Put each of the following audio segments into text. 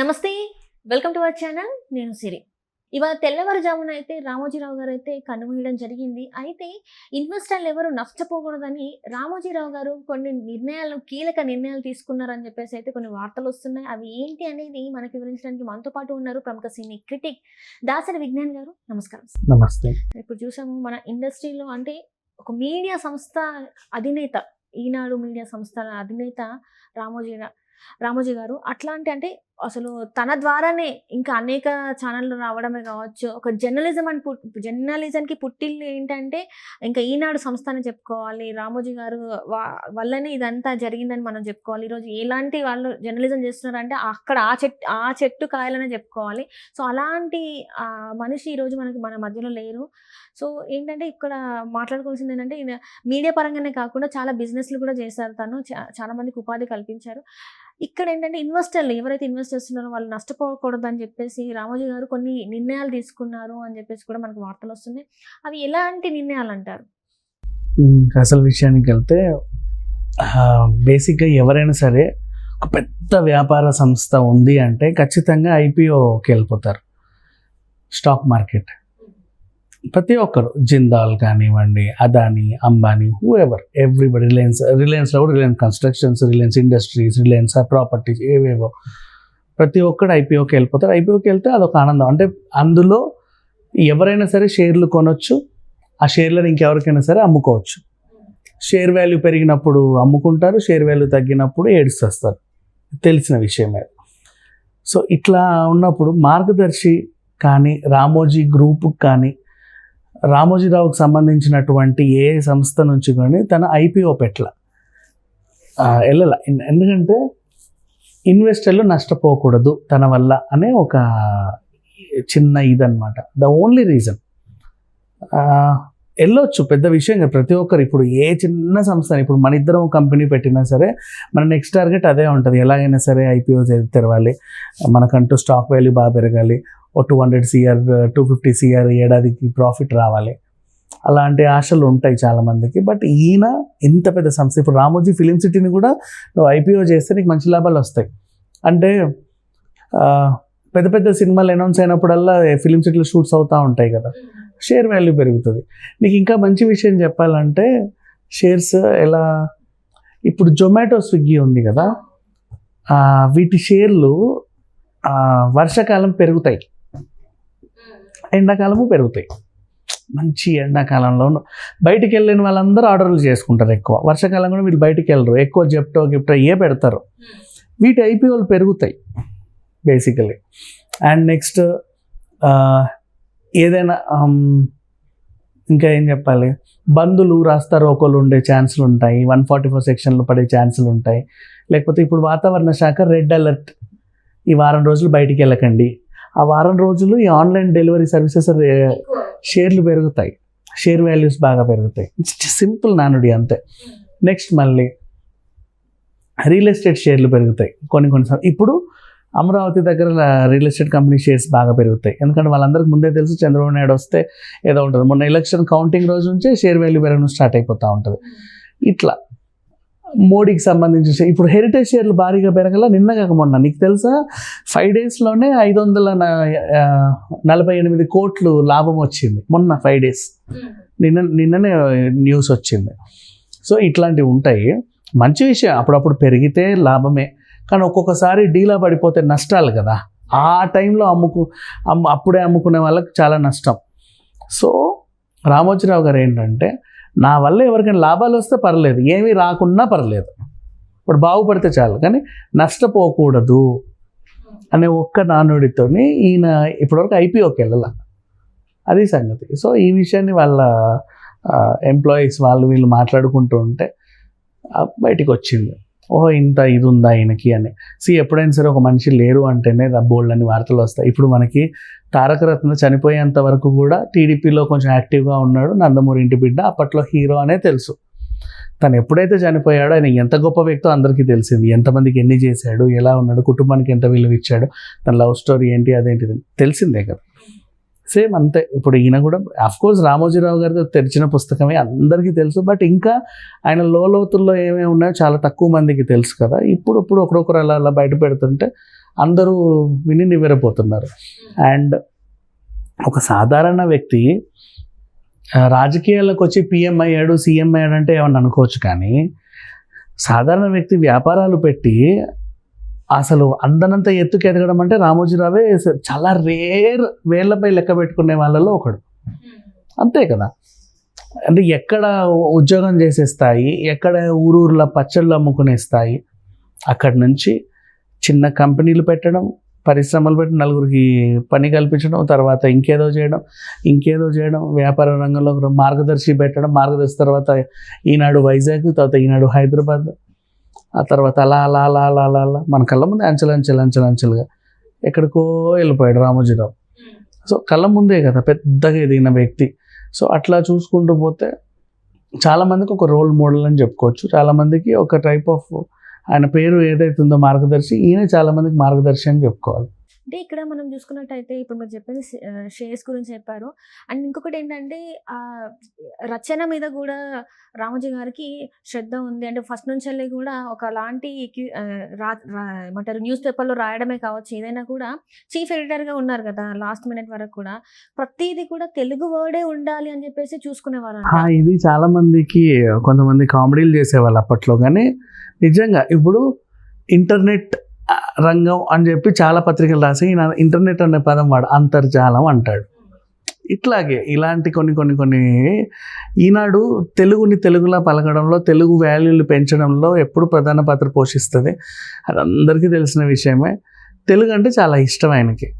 నమస్తే welcome to our channel నేను సిరి. ఇవాళ తెల్లవారుజామున అయితే రామోజీరావు గారు అయితే కన్నుమూయడం జరిగింది. అయితే ఇన్వెస్టర్లు ఎవరు నష్టపోకూడదని రామోజీరావు గారు కొన్ని నిర్ణయాలు కీలక నిర్ణయాలు తీసుకున్నారని చెప్పేసి అయితే కొన్ని వార్తలు వస్తున్నాయి. అవి ఏంటి అనేది మనకి వివరించడానికి మనతో పాటు ఉన్నారు ప్రముఖ సినీ క్రిటిక్ దాసరి విజ్ఞాన్ గారు. నమస్కారం నమస్తే. ఇప్పుడు చూసాము మన ఇండస్ట్రీలో అంటే ఒక మీడియా సంస్థ అధినేత ఈనాడు మీడియా సంస్థ అధినేత రామోజీ రామోజీ గారు. అట్లాంటి అంటే అసలు తన ద్వారానే ఇంకా అనేక ఛానళ్ళు రావడమే కావచ్చు. ఒక జర్నలిజం అని పుట్ జర్నలిజంకి పుట్టిల్లు ఏంటంటే ఇంకా ఈనాడు సంస్థ అని చెప్పుకోవాలి. రామోజీ గారు వా- వల్లనే ఇదంతా జరిగిందని మనం చెప్పుకోవాలి. ఈరోజు ఎలాంటి వాళ్ళు జర్నలిజం చేస్తున్నారంటే అక్కడ ఆ చెట్టు ఆ చెట్టు కాయలనే చెప్పుకోవాలి. సో అలాంటి మనిషి ఈరోజు మనకి మన మధ్యలో లేరు. సో ఏంటంటే ఇక్కడ మాట్లాడుకోవాల్సింది ఏంటంటే మీడియా పరంగానే కాకుండా చాలా బిజినెస్లు కూడా చేశారు తను. చా- ఉపాధి కల్పించారు. ఇక్కడ ఏంటంటే ఇన్వెస్టర్లు ఎవరైతే ఇన్వెస్ట్ చేస్తున్నారో వాళ్ళు నష్టపోకూడదు అని చెప్పేసి రామోజీ గారు కొన్ని నిర్ణయాలు తీసుకున్నారు అని చెప్పేసి కూడా మనకు వార్తలు వస్తున్నాయి. అవి ఎలాంటి నిర్ణయాలు అంటారు అసలు విషయానికి వెళ్తే బేసిక్గా ఎవరైనా సరే ఒక పెద్ద వ్యాపార సంస్థ ఉంది అంటే ఖచ్చితంగా ఐపీఓకి వెళ్ళిపోతారు. Stock market. ప్రతి ఒక్కరు జిందాల్ కానివ్వండి Adani Ambani who ever everybody Reliance రిలయన్స్లో కూడా Reliance constructions Reliance industries Reliance properties ఏవేవో ప్రతి ఒక్కడు ఐపీఓకి వెళ్ళిపోతారు. ఐపీఓకి వెళ్తే అదొక ఆనందం. అంటే అందులో ఎవరైనా సరే షేర్లు కొనొచ్చు ఆ షేర్లను ఇంకెవరికైనా సరే అమ్ముకోవచ్చు. షేర్ వాల్యూ పెరిగినప్పుడు అమ్ముకుంటారు షేర్ వాల్యూ తగ్గినప్పుడు ఏడుస్తారు తెలిసిన విషయమే. సో ఇట్లా ఉన్నప్పుడు మార్గదర్శి కానీ రామోజీ గ్రూప్ కానీ రామోజీరావుకు సంబంధించినటువంటి ఏ సంస్థ నుంచి కానీ తన ఐపీఓ పెట్ల వెళ్ళాల. ఎందుకంటే ఇన్వెస్టర్లు నష్టపోకూడదు తన వల్ల అనే ఒక చిన్న ఇదన్నమాట. The only reason. వెళ్ళొచ్చు. పెద్ద విషయం ప్రతి ఒక్కరు ఇప్పుడు ఏ చిన్న సంస్థ ఇప్పుడు మన ఇద్దరం కంపెనీ పెట్టినా సరే మన నెక్స్ట్ టార్గెట్ అదే ఉంటుంది. ఎలాగైనా సరే ఐపీఓ తెరవాలి మనకంటూ స్టాక్ వాల్యూ బాగా పెరగాలి. ఓ two hundred CR two fifty CR ఏడాదికి ప్రాఫిట్ రావాలి. అలాంటి ఆశలు ఉంటాయి చాలామందికి. బట్ ఈయన ఇంత పెద్ద సంస్థ ఇప్పుడు రామోజీ ఫిలిం సిటీని కూడా నువ్వు ఐపీఓ చేస్తే నీకు మంచి లాభాలు వస్తాయి. అంటే పెద్ద పెద్ద సినిమాలు అనౌన్స్ అయినప్పుడల్లా ఫిలిం సిటీలో షూట్స్ అవుతూ ఉంటాయి కదా. షేర్ వాల్యూ పెరుగుతుంది. నీకు ఇంకా మంచి విషయం చెప్పాలంటే షేర్స్ ఎలా ఇప్పుడు జొమాటో స్విగ్గీ ఉంది కదా. వీటి షేర్లు వర్షాకాలం పెరుగుతాయి. ఎండాకాలము పెరుగుతాయి. మంచి ఎండాకాలంలో బయటికి వెళ్ళిన వాళ్ళందరూ ఆర్డర్లు చేసుకుంటారు ఎక్కువ. వర్షాకాలం కూడా వీళ్ళు బయటికి వెళ్ళరు ఎక్కువ జెప్టో గిప్టో ఏ పెడతారు. వీటి ఐపీఓలు పెరుగుతాయి బేసికలీ అండ్ నెక్స్ట్ ఏదైనా ఇంకా ఏం చెప్పాలి? బంధులు రాస్తారు ఒకళ్ళు ఉండే ఛాన్సులు ఉంటాయి. వన్ ఫార్టీ ఫోర్ సెక్షన్లు పడే ఛాన్సులు ఉంటాయి. లేకపోతే ఇప్పుడు వాతావరణ శాఖ రెడ్ అలర్ట్. ఈ వారం రోజులు బయటికి వెళ్ళకండి ఆ వారం రోజులు ఈ ఆన్లైన్ డెలివరీ సర్వీసెస్ షేర్లు పెరుగుతాయి. షేర్ వాల్యూస్ బాగా పెరుగుతాయి. సింపుల్ నానుడి అంతే. నెక్స్ట్ మళ్ళీ రియల్ ఎస్టేట్ షేర్లు పెరుగుతాయి. కొన్ని కొన్ని ఇప్పుడు అమరావతి దగ్గర రియల్ ఎస్టేట్ కంపెనీ షేర్స్ బాగా పెరుగుతాయి. ఎందుకంటే వాళ్ళందరికీ ముందే తెలుసు చంద్రబాబు నాయుడు వస్తే ఏదో ఉంటుంది. మొన్న ఎలక్షన్ కౌంటింగ్ రోజు నుంచే షేర్ వాల్యూ పెరగడం స్టార్ట్ అయిపోతూ ఉంటుంది. ఇట్లా. మోడీకి సంబంధించిన షేర్. ఇప్పుడు హెరిటేజ్ షేర్లు భారీగా పెరగల నిన్న కాక మొన్న. నీకు తెలుసా? ఫైవ్ డేస్లోనే ఐదు వందల నలభై ఎనిమిది కోట్లు లాభం వచ్చింది. మొన్న ఫైవ్ డేస్ నిన్న నిన్ననే న్యూస్ వచ్చింది. సో ఇట్లాంటివి ఉంటాయి. మంచి విషయం. అప్పుడప్పుడు పెరిగితే లాభమే. కానీ ఒక్కొక్కసారి డీలా పడిపోతే నష్టాలు కదా. ఆ టైంలో అమ్ముకు అమ్ము అప్పుడే అమ్ముకునే వాళ్ళకి చాలా నష్టం. సో రామోజీరావు గారు ఏంటంటే నా వల్ల ఎవరికైనా లాభాలు వస్తే పర్లేదు ఏమీ రాకున్నా పర్లేదు. ఇప్పుడు బాగుపడితే చాలు కానీ నష్టపోకూడదు అనే ఒక్క నానుడితో ఈయన ఇప్పటివరకు ఐపీఓకి వెళ్ళాల. అది సంగతి. సో ఈ విషయాన్ని వాళ్ళ ఎంప్లాయీస్ వాళ్ళు వీళ్ళు మాట్లాడుకుంటూ ఉంటే బయటికి వచ్చింది ఓహో ఇంత ఇది ఉందా ఈయనకి అని. సి ఎప్పుడైనా సరే ఒక మనిషి లేరు అంటేనే బోల్డ్ అని వార్తలు వస్తాయి. ఇప్పుడు మనకి తారకరత్న చనిపోయేంత వరకు కూడా టీడీపీలో కొంచెం యాక్టివ్గా ఉన్నాడు నందమూరి ఇంటి బిడ్డ. అప్పట్లో హీరో అనే తెలుసు. తను ఎప్పుడైతే చనిపోయాడో ఆయన ఎంత గొప్ప వ్యక్తో అందరికీ తెలిసింది. ఎంతమందికి ఎన్ని చేశాడు ఎలా ఉన్నాడు కుటుంబానికి ఎంత విలువ ఇచ్చాడు తన లవ్ స్టోరీ ఏంటి అదేంటిది తెలిసిందే కదా. సేమ్ అంతే. ఇప్పుడు ఈయన కూడా కోర్స్ రామోజీరావు గారితో తెరిచిన పుస్తకమే అందరికీ తెలుసు. బట్ ఇంకా ఆయన లోతుల్లో ఏమేమి ఉన్నాయో చాలా తక్కువ మందికి తెలుసు కదా. ఇప్పుడు ఇప్పుడు ఒకరొకరు అలా అలా బయట పెడుతుంటే అందరూ విని నివ్వెరపోతున్నారు. అండ్ ఒక సాధారణ వ్యక్తి రాజకీయాలకు వచ్చి పిఎం అయ్యాడు సీఎం అయ్యాడు అంటే ఏమన్నా అనుకోవచ్చు కానీ సాధారణ వ్యక్తి వ్యాపారాలు పెట్టి అసలు అందనంత ఎత్తుకు ఎదగడం అంటే రామోజీరావే చాలా రేర్ వేళ్ళపై లెక్క పెట్టుకునే వాళ్ళలో ఒకడు. అంతే కదా. అంటే ఎక్కడ ఉద్యోగం చేసే స్థాయి ఎక్కడ ఊరూర్ల పచ్చళ్ళు అమ్ముకునే స్థాయి అక్కడి నుంచి చిన్న కంపెనీలు పెట్టడం పరిశ్రమలు పెట్టి నలుగురికి పని కల్పించడం తర్వాత ఇంకేదో చేయడం ఇంకేదో చేయడం వ్యాపార రంగంలో మార్గదర్శి పెట్టడం మార్గదర్శి తర్వాత ఈనాడు వైజాగ్ తర్వాత ఈనాడు హైదరాబాద్ ఆ తర్వాత అలా అలా అలా అలా అలా అలా. మన కళ్ళ ముందే అంచెలు అంచెలు అంచెలు అంచెలుగా ఎక్కడికో వెళ్ళిపోయాడు రామోజీరావు. సో కళ్ళ ముందే కదా పెద్దగా ఎదిగిన వ్యక్తి. సో అట్లా చూసుకుంటూ పోతే చాలామందికి ఒక రోల్ మోడల్ అని చెప్పుకోవచ్చు. చాలామందికి ఒక టైప్ ఆఫ్ ఆయన పేరు ఏదైతే ఉందో మార్గదర్శి ఈయన చాలామందికి మార్గదర్శి అని చెప్పుకోవాలి. అంటే ఇక్కడ మనం చూసుకున్నట్టయితే ఇప్పుడు మీరు చెప్పింది షేర్స్ గురించి చెప్పారు. అండ్ ఇంకొకటి ఏంటంటే ఆ రచన మీద కూడా రామోజీ గారికి శ్రద్ధ ఉంది. అంటే ఫస్ట్ నుంచి వెళ్ళి కూడా ఒకలాంటి ఏమంటారు న్యూస్ పేపర్లో రాయడమే కావచ్చు ఏదైనా కూడా చీఫ్ ఎడిటర్గా ఉన్నారు కదా లాస్ట్ మినిట్ వరకు కూడా. ప్రతిదీ కూడా తెలుగు వర్డే ఉండాలి అని చెప్పేసి చూసుకునేవారు ఇది చాలా మందికి కొంతమంది కామెడీలు చేసేవాళ్ళు అప్పట్లో. కానీ నిజంగా ఇప్పుడు ఇంటర్నెట్ రంగం అని చెప్పి చాలా పత్రికలు రాసి ఈయన ఇంటర్నెట్ అనే పదం వాడు అంతర్జాలం అంటాడు. ఇట్లాగే ఇలాంటి కొన్ని కొన్ని కొన్ని ఈనాడు తెలుగుని తెలుగులా పలకడంలో తెలుగు వాల్యూలు పెంచడంలో ఎప్పుడు ప్రధాన పాత్ర పోషిస్తుంది? అది అందరికీ తెలిసిన విషయమే. తెలుగు అంటే చాలా ఇష్టం ఆయనకి.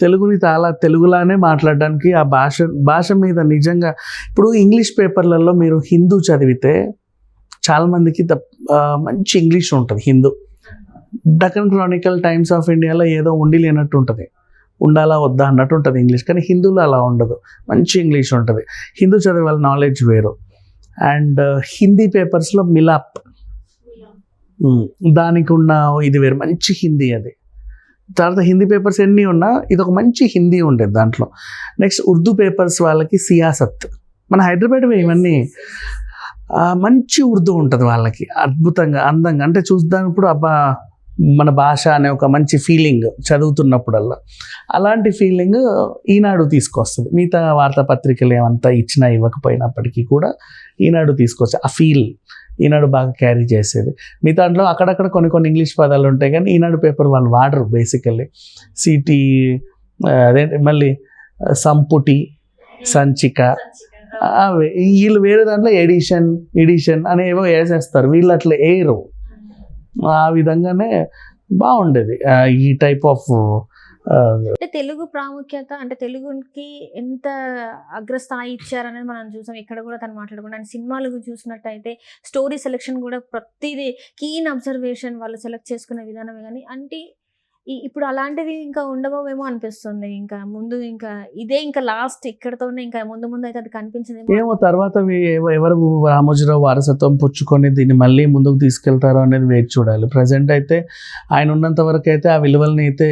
తెలుగుని చాలా తెలుగులానే మాట్లాడడానికి ఆ భాష భాష మీద నిజంగా ఇప్పుడు ఇంగ్లీష్ పేపర్లలో మీరు హిందూ చదివితే చాలామందికి ద మంచి ఇంగ్లీష్ ఉంటుంది Hindu. Deccan chronicle times of ఇండియాలో ఏదో ఉండి లేనట్టు ఉంటుంది ఉండాలా వద్దా అన్నట్టు ఉంటుంది ఇంగ్లీష్. కానీ హిందూలో అలా ఉండదు. మంచి ఇంగ్లీష్ ఉంటుంది. హిందూ చదివే వాళ్ళ నాలెడ్జ్ వేరు. అండ్ హిందీ పేపర్స్లో మిలాప్. ఉమ్, దానికి ఉన్న ఇది వేరు. మంచి హిందీ అది. తర్వాత హిందీ పేపర్స్ ఎన్ని ఉన్నా ఇది ఒక మంచి హిందీ ఉండేది దాంట్లో. నెక్స్ట్ ఉర్దూ పేపర్స్ వాళ్ళకి సియాసత్. మన హైదరాబాద్ ఇవన్నీ మంచి ఉర్దూ ఉంటుంది వాళ్ళకి. అద్భుతంగా అందంగా. అంటే చూసినప్పుడు అబ్బా మన భాష అనే ఒక మంచి ఫీలింగ్ చదువుతున్నప్పుడల్లా. అలాంటి ఫీలింగ్ ఈనాడు తీసుకొస్తుంది. మిగతా వార్తాపత్రికలు ఏమంతా ఇచ్చినా ఇవ్వకపోయినప్పటికీ కూడా ఈనాడు తీసుకొస్తుంది ఆ ఫీల్ ఈనాడు బాగా క్యారీ చేసేది. మిగతా దాంట్లో అక్కడక్కడ కొన్ని కొన్ని ఇంగ్లీష్ పదాలు ఉంటాయి కానీ ఈనాడు పేపర్ వాళ్ళు వాడరు బేసికల్లీ సిటీ అదేంటి మళ్ళీ సంపుటి సంచిక అవే వీళ్ళు వేరే దాంట్లో ఎడిషన్ ఎడిషన్ అని ఏవో వేసేస్తారు. వీళ్ళు అట్లా వేయరు. ఆ విధంగానే బాగుండేది. ఈ టైప్ ఆఫ్ అంటే తెలుగు ప్రాముఖ్యత అంటే తెలుగుకి ఎంత అగ్రస్థాయి ఇచ్చారనేది మనం చూసాం. ఇక్కడ కూడా తను మాట్లాడుకుంటాను అండ్ సినిమాలు చూసినట్టయితే స్టోరీ సెలెక్షన్ కూడా ప్రతిదీ కీన్ అబ్జర్వేషన్ వాళ్ళు సెలెక్ట్ చేసుకునే విధానమే. కానీ అంటే ఇప్పుడు అలాంటివి ఇంకా ఉండబోవేమో అనిపిస్తుంది. ఇంకా ముందు ఇంకా ఇదే ఇంకా లాస్ట్ ఇక్కడతోనే ఇంకా ముందు ముందు అయితే అది కనిపించింది ఏమో తర్వాత ఎవరు రామోజీరావు వారసత్వం పుచ్చుకొని దీన్ని మళ్ళీ ముందుకు తీసుకెళ్తారో అనేది వేచి చూడాలి. ప్రజెంట్ అయితే ఆయన ఉన్నంత వరకు అయితే ఆ విలువల్ని అయితే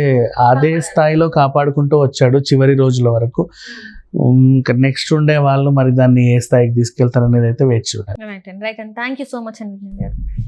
అదే స్థాయిలో కాపాడుకుంటూ వచ్చాడు చివరి రోజుల వరకు. ఇంకా నెక్స్ట్ ఉండే వాళ్ళు మరి దాన్ని ఏ స్థాయికి తీసుకెళ్తారు అనేది అయితే వేచి చూడాలి. థ్యాంక్ యూ సో మచ్ అండి